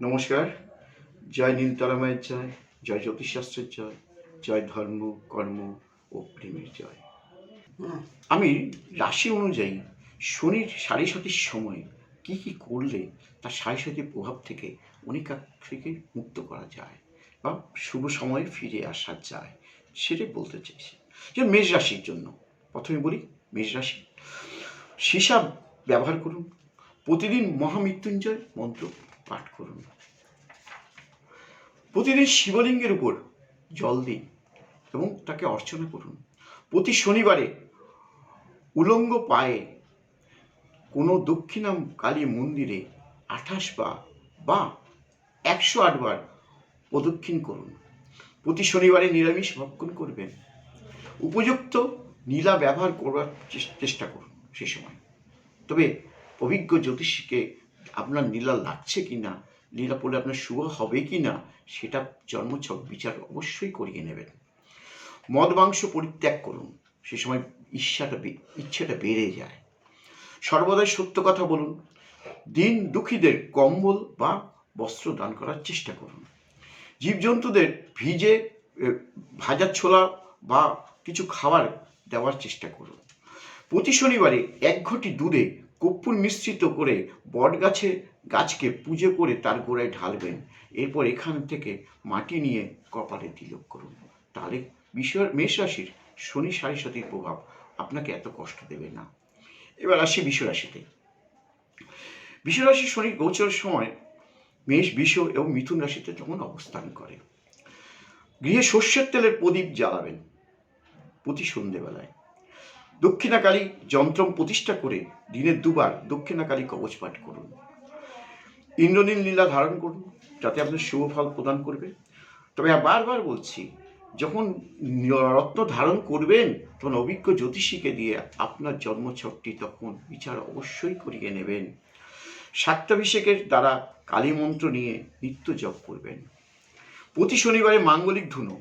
নমস্কার। জয় নীলতলামায়ের জয় জয় জ্যোতিষশাস্ত্রের জয় জয় ধর্ম কর্ম ও প্রেমের জয়। আমি রাশি অনুযায়ী শনির সাড়ে সাতির সময় কি কি করলে তার সাড়ে সাতির প্রভাব থেকে অনেক থেকে মুক্ত করা যায় বা শুভ সময়ে ফিরে আসা যায় সেটাই বলতে চাইছি। যে মেষ রাশির জন্য প্রথমে বলি মেষ রাশি। সীসা ব্যবহার করুন। প্রতিদিন মহামৃত্যুঞ্জয় মন্ত্র পাঠ করুন। প্রতিদিন শিবলিঙ্গের উপর জল দিন এবং তাকে অর্চনা করুন। প্রতি শনিবারে উলঙ্গ পায়ে কোনো দক্ষিণাম কালী মন্দিরে আঠাশ বা বা একশো আটবার প্রদক্ষিণ করুন। প্রতি শনিবারে নিরামিষ ভক্ষণ করবেন। উপযুক্ত নীলা ব্যবহার করার চেষ্টা করুন সে সময়। তবে অভিজ্ঞ জ্যোতিষীকে আপনার নীলা লাগছে কি না লীলা পড়লে আপনার শুভ হবে কি না সেটা জন্মছক বিচার অবশ্যই করিয়ে নেবেন। মদ মাংস পরিত্যাগ করুন। সে সময় ইচ্ছাটা ইচ্ছাটা বেড়ে যায়। সর্বদাই সত্য কথা বলুন। দিন দুঃখীদের কম্বল বা বস্ত্র দান করার চেষ্টা করুন। জীবজন্তুদের ভিজে ভাজা ছোলা বা কিছু খাবার দেওয়ার চেষ্টা করুন। প্রতি শনিবারে এক ঘটি দুধে কর্পূর মিশ্রিত করে বট গাছে গাছকে পুজো করে তার গোড়ায় ঢালবেন। এরপর এখান থেকে মাটি নিয়ে কপালে তিলক করুন। তাহলে বিষয়, মেষ রাশির শনি সাড়ে সাতির প্রভাব আপনাকে এত কষ্ট দেবে না। এবার আসি বিশ্ব বিশ্ব রাশি শনি গোচরের সময় মেষ, বিষ এবং মিথুন রাশিতে যখন অবস্থান করে, গৃহে সর্ষের তেলের প্রদীপ জ্বালাবেন প্রতি সন্ধেবেলায়। দক্ষিণাকালী যন্ত্রম প্রতিষ্ঠা করে দিনে দুবার দক্ষিণাকালী কবচ পাঠ করুন। ইন্দ্রনীল নীলা ধারণ করুন, যাতে আপনার শুভ ফল প্রদান করবে। তবে বারবার বলছি, যখন রত্ন ধারণ করবেন, তখন অভিজ্ঞ জ্যোতিষীকে দিয়ে আপনার জন্মছকটি তখন বিচার অবশ্যই করিয়ে নেবেন। সাত্যাভিষেকের দ্বারা কালী মন্ত্র নিয়ে নিত্য জপ করবেন। প্রতি শনিবারে মাঙ্গলিক ধুনো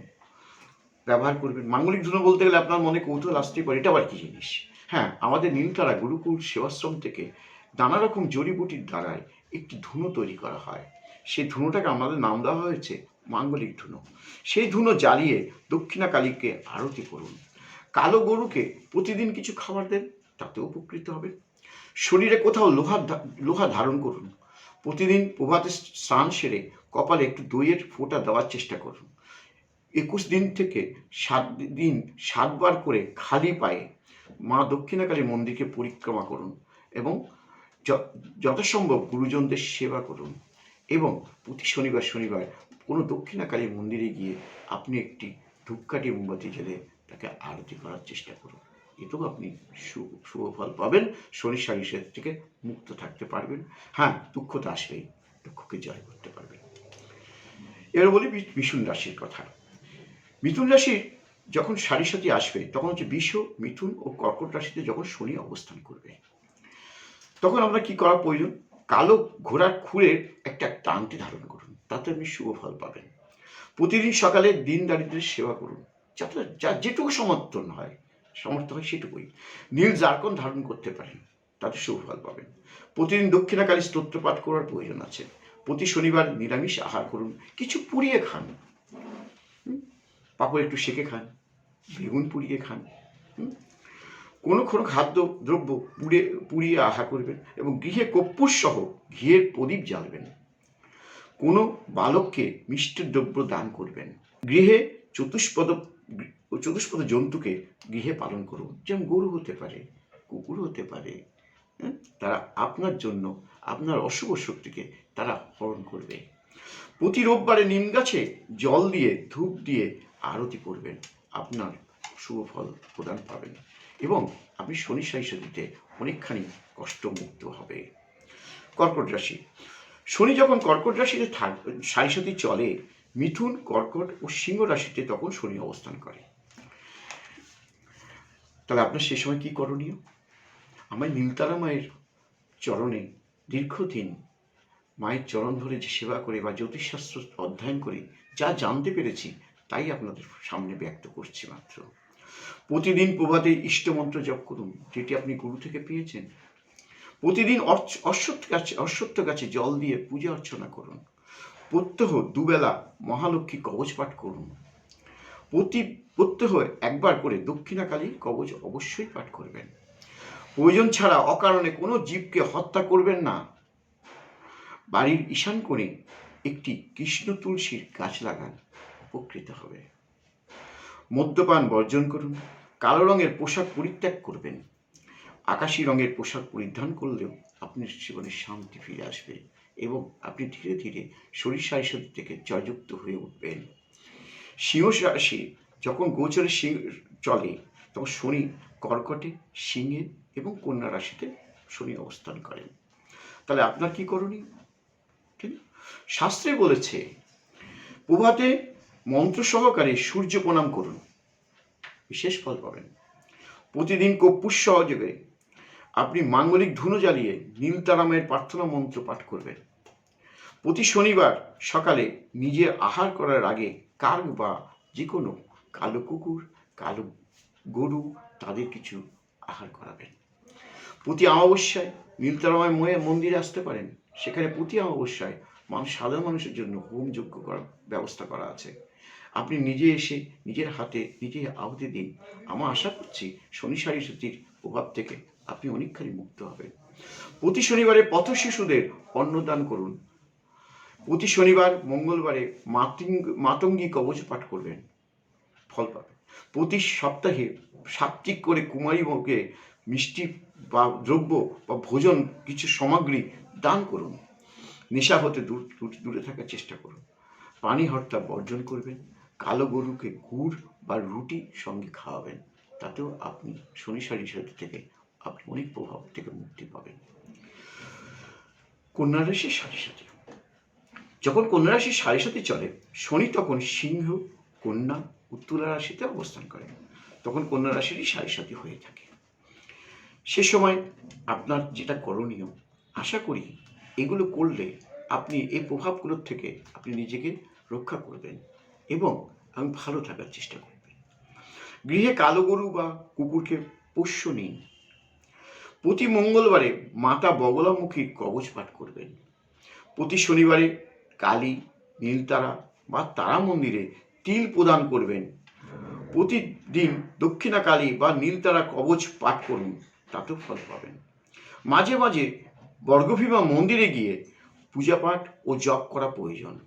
ব্যবহার করবেন। মাঙ্গলিক ধুনো বলতে গেলে আপনার মনে কৌতূহল আসতেই পারে এটা আবার কি জিনিস। হ্যাঁ আমাদের নীলতারা গুরুকুল সেবাশ্রম থেকে নানা রকম জড়িবুটির দ্বারায় একটি ধুনো তৈরি করা হয়। সেই ধুনোটাকে আমাদের নাম দেওয়া হয়েছে মাঙ্গলিক ধুনো। সেই ধুনো জ্বালিয়ে দক্ষিণা কালীকে আরতি করুন। কালো গরুকে প্রতিদিন কিছু খাবার দেন তাতে উপকৃত হবে শরীরে কোথাও লোহা লোহা ধারণ করুন। প্রতিদিন প্রভাতে স্নান সেরে কপালে একটু দইয়ের ফোঁটা দেওয়ার চেষ্টা করুন। একুশ দিন থেকে সাত দিন সাতবার করে খালি পায়ে মা দক্ষিণাকালী মন্দিরকে পরিক্রমা করুন এবং যথাসম্ভব গুরুজনদের সেবা করুন এবং প্রতি শনিবার শনিবার কোনো দক্ষিণাকালী মন্দিরে গিয়ে আপনি একটি ধূপকাঠি মোমবাতি জ্বেলে তাকে আরতি করার চেষ্টা করুন। এতেও আপনি শুভ ফল পাবেন, শনি সারিষের থেকে মুক্ত থাকতে পারবেন। হ্যাঁ দুঃখ তো আসবেই, দুঃখকে জয় করতে পারবেন। এবার বলি মিথুন রাশির কথা। মিথুন রাশির যখন সারি সাথী আসবে, তখন হচ্ছে বিষ মিথুন ও কর্কট রাশিতে যখন শনি অবস্থান করবে, তখন আমরা কি করা প্রয়োজন? কালো ঘোড়ার খুঁড়ের একটা টানটি ধারণ করুন, তাতে আপনি শুভ ফল পাবেন। প্রতিদিন সকালে দিন দারিদ্রের সেবা করুন, যাতে যা যেটুকু সমর্থন হয় সমর্থ হয় সেটুকুই। নীল জারকন ধারণ করতে পারেন, তাতে শুভ ফল পাবেন। প্রতিদিন দক্ষিণাকালী স্তোত্র পাঠ করার প্রয়োজন আছে। প্রতি শনিবার নিরামিষ আহার করুন, কিছু পুড়িয়ে খান? পাপড় একটু সেকে খান, বেগুন পুড়িয়ে খান? কোনো কোনো খাদ্য দ্রব্য পুড়ে, পুড়িয়ে আহা করবেন এবং গৃহে কর্পূর সহ ঘিয়ের প্রদীপ জ্বালবেন কোনো বালককে মিষ্টি দ্রব্য দান করবেন গৃহে চতুষ্পদ চতুষ্পদ জন্তুকে গৃহে পালন করুন যেমন গরু হতে পারে, কুকুর হতে পারে? তারা আপনার জন্য, আপনার অশুভ শক্তিকে তারা হরণ করবে প্রতি রোববারে নিম গাছে জল দিয়ে, ধূপ দিয়ে আরতি করবেন, আপনার শুভ ফল প্রদান পাবেন এবং আপনি শনি সাথীতে অনেকখানি কষ্টমুক্ত হবে। কর্কট রাশি। শনি যখন কর্কট রাশিতে থাক সারি চলে, মিথুন, কর্কট ও সিংহ রাশিতে তখন শনি অবস্থান করে। তাহলে আপনার সে সময় কি করণীয়? আমার নীলতারা মায়ের চরণে দীর্ঘদিন মায়ের চরণ ধরে যে সেবা করে বা জ্যোতিষশাস্ত্র অধ্যয়ন করে যা জানতে পেরেছি তাই আপনাদের সামনে ব্যক্ত করছি মাত্র। প্রতিদিন প্রভাতে ইষ্টমন্ত্র জপ করুন, যেটি আপনি গুরু থেকে পেয়েছেন। প্রতিদিন অশ্বত্থ গাছে অশ্বত্থ গাছে জল দিয়ে পূজা অর্চনা করুন। প্রত্যহ দুবেলা মহালক্ষ্মী কবচ পাঠ করুন। প্রতি, প্রত্যহ একবার করে দক্ষিণাকালী কবচ অবশ্যই পাঠ করবেন। প্রয়োজন ছাড়া অকারণে কোনো জীবকে হত্যা করবেন না। বাড়ির ঈশান করে একটি কৃষ্ণ তুলসীর গাছ লাগান। উপকৃত হবে। মদ্যপান বর্জন করুন, কালো রঙের পোশাক পরিত্যাগ করবেন। আকাশি রঙের পোশাক পরিধান করলেও আপনার জীবনে শান্তি ফিরে আসবে এবং আপনি ধীরে ধীরে শরীর সারিষদ থেকে জয়যুক্ত হয়ে উঠবেন। সিংহ রাশি যখন গোচরে সিংহ চলে, তখন শনি কর্কটে, সিংহে এবং কন্যা রাশিতে শনি অবস্থান করেন। তাহলে আপনার কি করণীয়? ঠিক? শাস্ত্রে বলেছে, প্রভাতে মন্ত্র সহকারে সূর্য প্রণাম করুন। বিশেষ ফল পাবেন। প্রতিদিন কর্পূর সহযোগে আপনি মাঙ্গলিক ধুনো জ্বালিয়ে নীলতারামের প্রার্থনা মন্ত্র পাঠ করবেন। প্রতি শনিবার সকালে নিজে আহার করার আগে কাক বা যে কোনো কালো কুকুর, কালো গরু তাদের কিছু আহার করাবেন। প্রতি অমাবস্যায় নীলতারামায় ময়ে মন্দিরে আসতে পারেন। সেখানে প্রতি অমাবস্যায় মানুষ সাধারণ মানুষের জন্য হোম যজ্ঞ করার ব্যবস্থা করা আছে। আপনি নিজে এসে নিজের হাতে নিজে আহুতি দিন। আমার আশা করছি শনি সারিসতির প্রভাব থেকে আপনি অনেকখানি মুক্ত হবেন। প্রতি শনিবারে পথ শিশুদের অন্নদান করুন। প্রতি শনিবার, মঙ্গলবারে মাতঙ্গ কবচ পাঠ করবেন। ফল পাবেন। প্রতি সপ্তাহে সাত্বিক করে কুমারী বউকে মিষ্টি বা দ্রব্য বা ভোজন, কিছু সামগ্রী দান করুন। নেশা হতে দূর, দূর- থাকার চেষ্টা করুন। পানি হত্যা বর্জন করবেন। কালো গরুকে গুড় বা রুটি সঙ্গে খাওয়াবেন, তাতেও আপনি শনি সারি থেকে আপনি অনেক প্রভাব থেকে মুক্তি পাবেন। কন্যা রাশির সারি সাথে যখন কন্যা রাশির সারি সাথে চলে, শনি তখন সিংহ, কন্যা উত্তুলা রাশিতে অবস্থান করে তখন কন্যা রাশিরই সারি সাথী হয়ে থাকে। সে সময় আপনার যেটা করণীয়, আশা করি এগুলো করলে আপনি এই প্রভাবগুলোর থেকে আপনি নিজেকে রক্ষা করবেন। এবং আমি ভালো থাকার চেষ্টা করবেন গৃহে কালো গরু বা কুকুরকে পোষ্য নিন প্রতি মঙ্গলবারে মাতা বগলামুখীর কবচ পাঠ করবেন। প্রতি শনিবারে কালী, নীলতারা বা তারা মন্দিরে তিল প্রদান করবেন। প্রতিদিন দক্ষিণা কালী বা নীলতারা কবচ পাঠ করুন, তাতেও ফল পাবেন। মাঝে মাঝে বর্গভীমা মন্দিরে গিয়ে পূজা পাঠ ও জপ করা প্রয়োজন।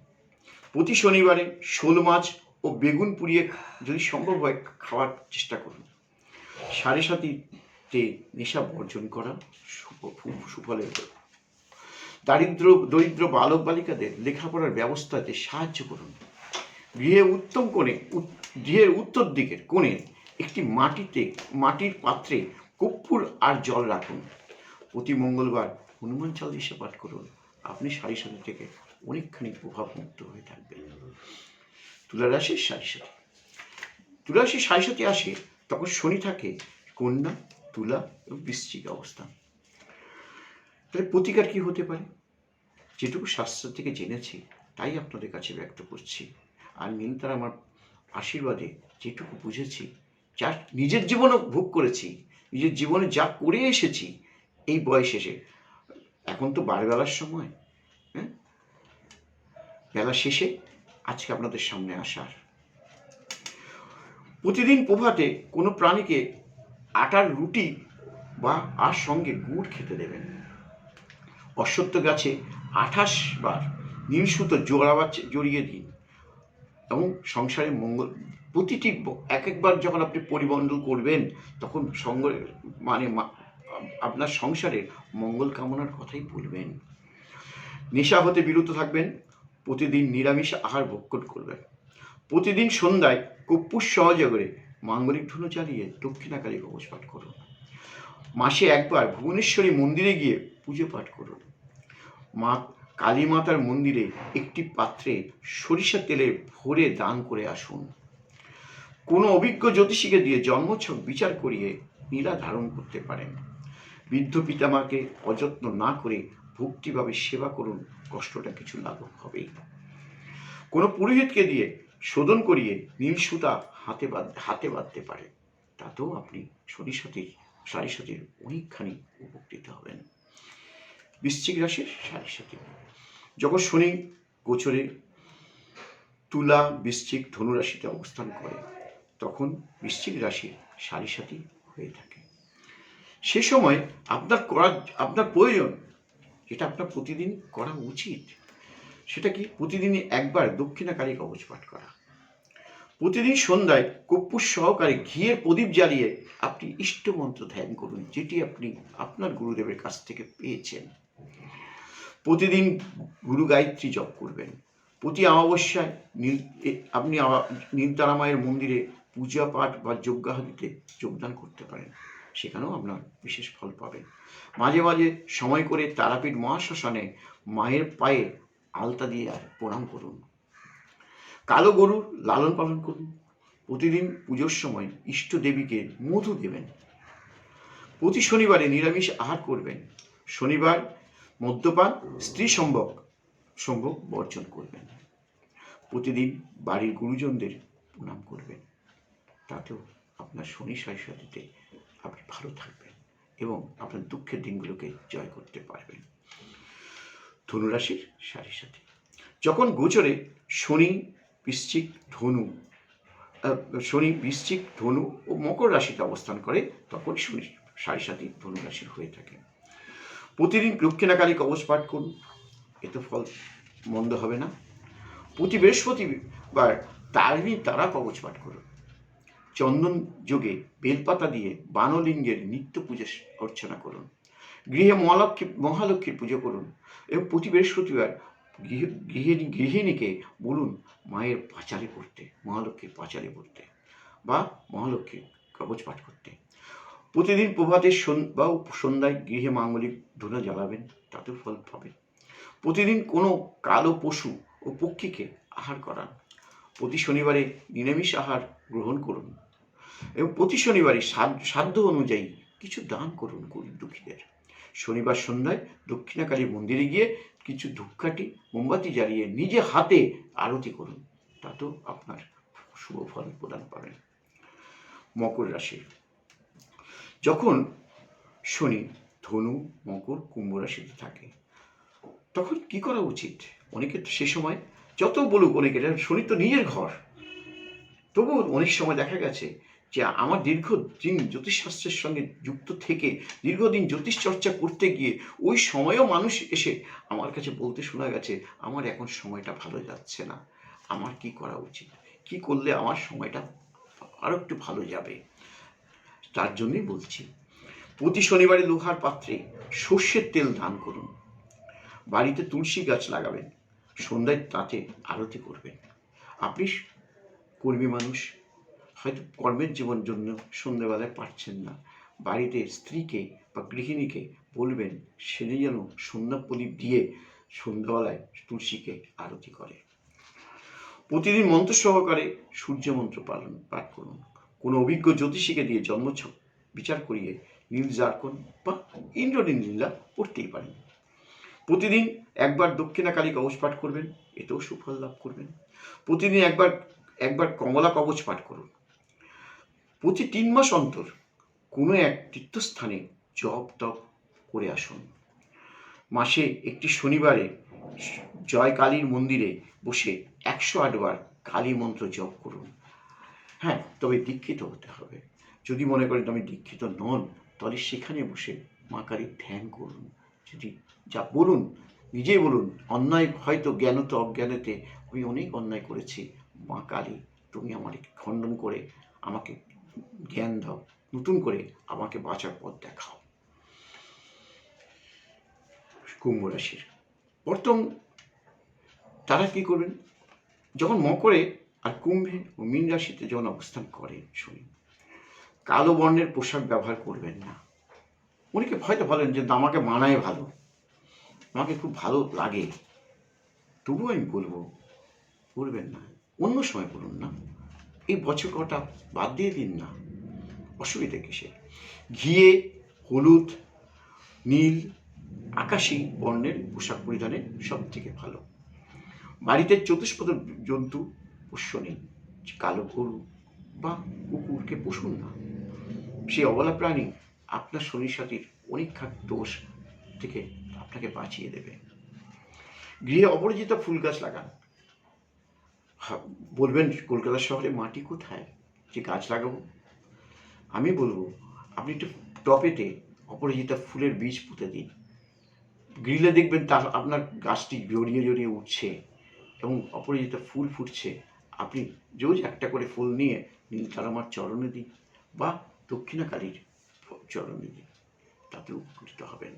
প্রতি শনিবারে শোল মাছ ও বেগুন পুড়িয়ে যদি সম্ভব হয় খাওয়ার চেষ্টা করুন। সাড়ে সাতিতে নেশা বর্জন করা সুফ- সু- সুফলের দারিদ্র, দরিদ্র বালক বালিকাদের লেখাপড়ার ব্যবস্থাতে সাহায্য করুন। গৃহে উত্তম কোণে গৃহের উত্তর দিকের কোণে একটি মাটিতে, মাটির পাত্রে কর্পূর আর জল রাখুন। প্রতি মঙ্গলবার হনুমান চালিশা পাঠ করুন। আপনি সারি সাথী থেকে অনেকখানি প্রভাব মুক্ত হয়ে থাকবেন তুলা রাশির সারি সাথী তুলা রাশির সারি সাথী আসে, তখন শনি থাকে কন্যা, তুলা এবং বৃশ্চিক অবস্থান। তাহলে প্রতিকার কি হতে পারে? যেটুকু শাস্ত্র থেকে জেনেছি, তাই আপনাদের কাছে ব্যক্ত করছি। আর নীল তারা আমার আশীর্বাদে যেটুকু বুঝেছি, যা নিজের জীবনও ভোগ করেছি, নিজের জীবনে যা করে এসেছি, এই বয়স এসে। এখন তো বারবেলার সময় বেলা শেষে আজকে আপনাদের সামনে আসার। প্রতিদিন প্রভাতে কোনো প্রাণীকে আটার রুটি বা আর সঙ্গে গুড় খেতে দেবেন অশ্বত্থ গাছে আঠাশ বার নীল সুতো জোড়াবার জড়িয়ে দিন এবং সংসারে মঙ্গল প্রতিটি এক একবার যখন আপনি পরিমণ্ডল করবেন, তখন সঙ্গ মানে আপনার সংসারের মঙ্গল কামনার কথাই বলবেন। নেশা হতে বিরত থাকবেন প্রতিদিন নিরামিষ আহার ভক্ষণ করবেন প্রতিদিন সন্ধ্যায় কর্পূর সহযোগে মাঙ্গলিক ধনু চালিয়ে দক্ষিণাকালী কবচ পাঠ করুন মাসে একবার ভুবনেশ্বরী মন্দিরে গিয়ে পুজো পাঠ করুন মা কালী মাতার মন্দিরে একটি পাত্রে সরিষা তেলে ভরে দান করে আসুন। কোনো অভিজ্ঞ জ্যোতিষীকে দিয়ে জন্মছক বিচার করিয়ে নীলা ধারণ করতে পারেন। বৃদ্ধ পিতামাকে অযত্ন না করে ভক্তিভাবে সেবা করুন, কষ্টটা কিছু লাঘব হবেই। কোনো পুরোহিতকে দিয়ে শোধন করিয়ে নীল সুতা হাতে বাঁধ, হাতে বাঁধতে পারে, তাতেও আপনি শনি সাথী, সারি অনেকখানি উপকৃত হবেন। বৃশ্চিক রাশির সারি সাথী। যখন শনি গোচরে তুলা, বৃশ্চিক ধনুরাশিতে অবস্থান করে, তখন বৃশ্চিক রাশির সারি সাথী হয়ে থাকে। সে সময় আপনার করা আপনার প্রয়োজন যেটা আপনার প্রতিদিন করা উচিত। সেটা কি? প্রতিদিনই একবার দক্ষিণাকালী কবচ পাঠ করা। প্রতিদিন সন্ধ্যায় কর্পূর সহকারে ঘিয়ের প্রদীপ জ্বালিয়ে আপনি ইষ্টমন্ত্র ধ্যান করুন, যেটি আপনি আপনার গুরুদেবের কাছ থেকে পেয়েছেন। প্রতিদিন গুরু গায়ত্রী জপ করবেন। প্রতি অমাবস্যায় নীল- আপনি নীলতারামায়ের মন্দিরে পূজা পাঠ বা যজ্ঞাহুতিতে যোগদান করতে পারেন। সেখানেও আপনার বিশেষ ফল পাবেন। মাঝে মাঝে সময় করে তারাপীঠ মহাশ্মশানে মায়ের পায়ে আলতা দিয়ে প্রণাম করুন। কালো গরুর লালন পালন করুন। প্রতিদিন পুজোর সময় ইষ্ট দেবীকে মধু দেবেন। প্রতি শনিবারে নিরামিষ আহার করবেন। শনিবার মদ্যপান, স্ত্রী সম্ভব সম্ভব বর্জন করবেন। প্রতিদিন বাড়ির গুরুজনদের প্রণাম করবেন। তাতেও আপনার শনি সাথীতে আপনি ভালো থাকবেন এবং আপনার দুঃখের দিনগুলোকে জয় করতে পারবেন। ধনুরাশির সারি সাথে। যখন গোচরে শনি, বৃশ্চিক, ধনু শনি, বৃশ্চিক, ধনু ও মকর রাশিতে অবস্থান করে, তখন শনি সারি সাথী ধনু রাশির হয়ে থাকে। প্রতিদিন দক্ষিণাকালী কবচ পাঠ করুন। এতে ফল মন্দ হবে না। প্রতি বৃহস্পতিবার তারিণী তারা কবচ পাঠ করুন। চন্দন যোগে বেলপাতা দিয়ে বানলিঙ্গের নিত্য পুজো অর্চনা করুন। গৃহে মহালক্ষ্মী, মহালক্ষ্মীর পুজো করুন এবং প্রতি বৃহস্পতিবার গৃহ, গৃহিণী, গৃহিণীকে বলুন মায়ের পাঁচালি পড়তে, মহালক্ষ্মীর পাঁচালি পড়তে বা মহালক্ষ্মীর কবচ পাঠ করতে। প্রতিদিন প্রভাতে সন- বা সন্ধ্যায় গৃহে মাঙ্গলিক ধুনা জ্বালাবেন, তাতেও ফল পাবেন। প্রতিদিন কোনো কালো পশু ও পক্ষীকে আহার করান। প্রতি শনিবারে নিরামিষ আহার গ্রহণ করুন। এবং প্রতি শনিবারে সাধ্য- অনুযায়ী কিছু দান করুন গরিব দুঃখীদের। শনিবার সন্ধ্যায় দক্ষিণাকালী মন্দিরে গিয়ে কিছু ধূপকাঠি, মোমবাতি জ্বালিয়ে নিজে হাতে আরতি করুন। তাতেও আপনার শুভ ফল প্রদান পাবেন। মকর রাশি। যখন শনি, ধনু, মকর, কুম্ভ রাশিতে থাকে, তখন কি করা উচিত? অনেকে তো সে সময় যত বলুক, অনেকে, শনি তো নিজের ঘর। তবুও অনেক সময় দেখা গেছে যে আমার দীর্ঘদিন জ্যোতিষশাস্ত্রের সঙ্গে যুক্ত থেকে দীর্ঘদিন জ্যোতিষ চর্চা করতে গিয়ে ওই সময়েও মানুষ এসে আমার কাছে বলতে শোনা গেছে, আমার এখন সময়টা ভালো যাচ্ছে না। আমার কি করা উচিত? কি করলে আমার সময়টা আরও একটু ভালো যাবে? তার জন্যই বলছি, প্রতি শনিবারে লোহার পাত্রে সর্ষের তেল দান করুন। বাড়িতে তুলসী গাছ লাগাবেন। সন্ধ্যায় তাতে আরতি করবেন। আপনি কর্মী মানুষ হয়তো কর্মের জীবন জন্য সন্ধ্যেবেলায় পারছেন না। বাড়িতে স্ত্রীকে বা গৃহিণীকে বলবেন সে যেন সন্ধ্যা প্রদীপ দিয়ে সন্ধ্যাবেলায় তুলসীকে আরতি করে। প্রতিদিন মন্ত্র সহকারে সূর্য মন্ত্র পালন, পাঠ করুন। কোনো অভিজ্ঞ জ্যোতিষীকে দিয়ে জন্মছক বিচার করিয়ে নীল জারকন বা ইন্দ্রনীল লীলা পড়তেই পারেন। প্রতিদিন একবার দক্ষিণাকালী কবচ পাঠ করবেন, এতেও সুফল লাভ করবেন। প্রতিদিন একবার একবার কমলা কবচ পাঠ করুন। প্রতি তিন মাস অন্তর কোনো এক তীর্থস্থানে জপ তপ করে আসুন। মাসে একটি শনিবারে জয় কালীর মন্দিরে বসে একশো আটবার কালী মন্ত্র জপ করুন। হ্যাঁ তবে দীক্ষিত হতে হবে। যদি মনে করেন আমি দীক্ষিত নন, তাহলে সেখানে বসে মা কালীর ধ্যান করুন। যদি যা বলুন, নিজেই বলুন, অন্যায় হয়তো জ্ঞানত অজ্ঞানেতে আমি অনেক অন্যায় করেছি। মা কালী, তুমি আমাকে খণ্ডন করে আমাকে জ্ঞান দাও। নতুন করে আমাকে বাঁচার পথ দেখাও। কুম্ভ রাশির। প্রথম তারা কি করবেন? যখন মকরে আর কুম্ভে ও মীন রাশিতে যখন অবস্থান করে, শুনি, কালো বর্ণের পোশাক ব্যবহার করবেন না। অনেকে হয়তো বলেন যে আমাকে মানায় ভালো। আমাকে খুব ভালো লাগে। তবুও আমি বলব, করবেন না। অন্য সময় বলুন না। এই বছর কটা বাদ দিয়ে দিন না। অসুবিধা কিসে ঘিয়ে, হলুদ, নীল, আকাশি বর্ণের পোশাক পরিধানে সব থেকে ভালো। বাড়িতে চতুষ্পদ জন্তু পোষ্য নেই কালো গরু বা কুকুরকে পুষুন না। সেই অবলা প্রাণী আপনার শরীর সাথীর অনেক খাত দোষ থেকে আপনাকে বাঁচিয়ে দেবে। গৃহে অপরাজিতা ফুল গাছ লাগান। বলবেন কলকাতা শহরে মাটি কোথায়? যে গাছ লাগাবো? আমি বলব, আপনি একটু টপেতে অপরাজিতা ফুলের বীজ পুঁতে দিন। গ্রিলে দেখবেন তার, আপনার গাছটি জড়িয়ে জড়িয়ে উঠছে এবং অপরাজিতা ফুল ফুটছে। আপনি রোজ একটা করে ফুল নিয়ে নীলতারামার চরণে দিন বা দক্ষিণাকালীর চরণে দিন। তাতে উপকৃত হবেন।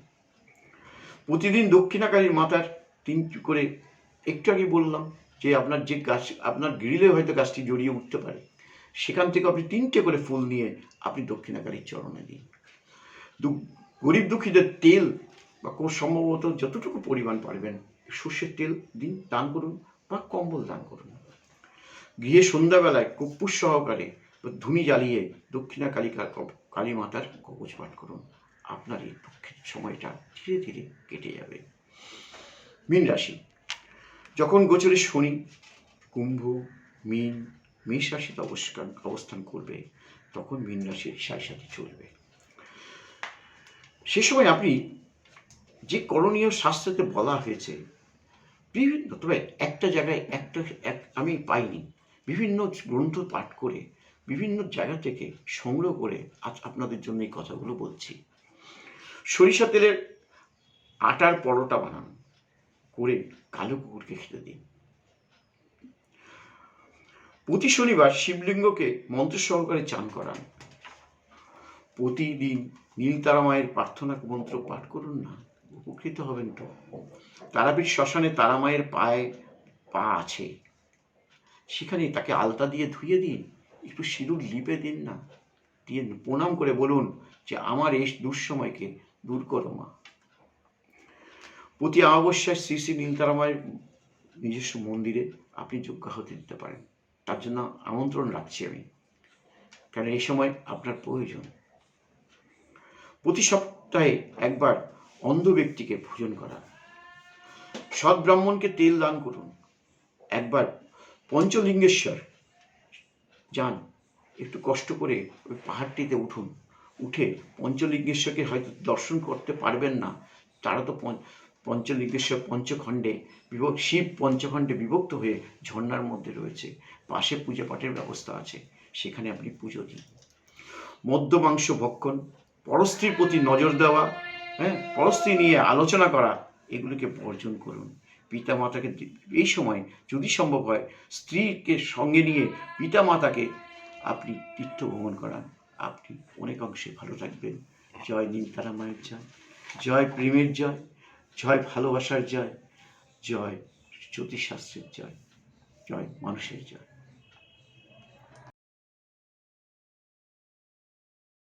প্রতিদিন দক্ষিণাকালীর মাতার তিন করে একটু আগে বললাম যে আপনার যে গাছ, আপনার গ্রিলে হয়তো গাছটি জড়িয়ে উঠতে পারে। সেখান থেকে আপনি তিনটে করে ফুল নিয়ে আপনি দক্ষিণাকালীর চরণে দিন। দু- গরিব দুঃখীদের তেল বা কোনো সম্ভবত যতটুকু পরিমাণ পারবেন, সর্ষের তেল দিন, দান করুন বা কম্বল দান করুন। গৃহে সন্ধ্যাবেলায় কর্পূর সহকারে ধুনি জ্বালিয়ে দক্ষিণা কালিকা কালী মাতার কবচ পাঠ করুন। আপনার এই দুঃখের সময়টা ধীরে ধীরে কেটে যাবে। মীন রাশি যখন গোচরে শনি, কুম্ভ, মীন, মেষ রাশিতে অবস্থান অবস্থান করবে, তখন মীন রাশির সাথে সাথে চলবে। সে সময় আপনি যে করণীয় শাস্ত্রতে বলা হয়েছে, বিভিন্ন, তবে একটা জায়গায় একটা, এক, আমি পাইনি, বিভিন্ন গ্রন্থ পাঠ করে, বিভিন্ন জায়গা থেকে সংগ্রহ করে আজ আপনাদের জন্য এই কথাগুলো বলছি। সরিষা তেলের আটার পরোটা বানান, করে কালো কুকুরকে খেতে দিন। প্রতি শনিবার শিবলিঙ্গকে মন্ত্র সহকারে চান করান। প্রতিদিন নীল তারা মায়ের প্রার্থনা মন্ত্র পাঠ করুন না, উপকৃত হবেন তো। তারাপীঠ শ্মশানে তারা মায়ের পায়ে পা আছে। সেখানে তাকে আলতা দিয়ে ধুয়ে দিন, একটু সিঁদুর লিপে দিন না। দিয়ে প্রণাম করে বলুন যে, আমার এই দুঃসময়কে দূর করো মা। প্রতি অমাবস্যায় শ্রী শ্রী নীলতারা মায়ের নিজস্ব মন্দিরে আপনি যজ্ঞাহতি দিতে পারেন। তার জন্য আমন্ত্রণ রাখছি আমি। কারণ এই সময় আপনার প্রয়োজন। প্রতি সপ্তাহে একবার অন্ধ ব্যক্তিকে ভোজন করা। সৎ ব্রাহ্মণকে তেল দান করুন। একবার পঞ্চলিঙ্গেশ্বর যান। একটু কষ্ট করে ওই পাহাড়টিতে উঠুন। উঠে পঞ্চলিঙ্গেশ্বরকে হয়তো দর্শন করতে পারবেন না। তারা তো পঞ্চ- পঞ্চলিঙ্গেশ্বর পঞ্চখণ্ডে বিভক্ত, শিব পঞ্চখণ্ডে বিভক্ত হয়ে ঝর্ণার মধ্যে রয়েছে। পাশে পূজা পাঠের ব্যবস্থা আছে, সেখানে আপনি পুজো দিন। মদ্য মাংস ভক্ষণ, পরস্ত্রীর প্রতি নজর দেওয়া হ্যাঁ পরস্ত্রী নিয়ে আলোচনা করা, এগুলোকে বর্জন করুন। পিতা মাতাকে এই সময় যদি সম্ভব হয়, স্ত্রীকে সঙ্গে নিয়ে পিতা মাতাকে আপনি তীর্থ ভ্রমণ করান। আপনি অনেক অংশে ভালো থাকবেন। জয় নীলতারা মায়ের জয় জয় প্রেমের জয়। জয় ভালোবাসার জয় জয় জ্যোতিষশাস্ত্রের জয় জয় মানুষের জয়।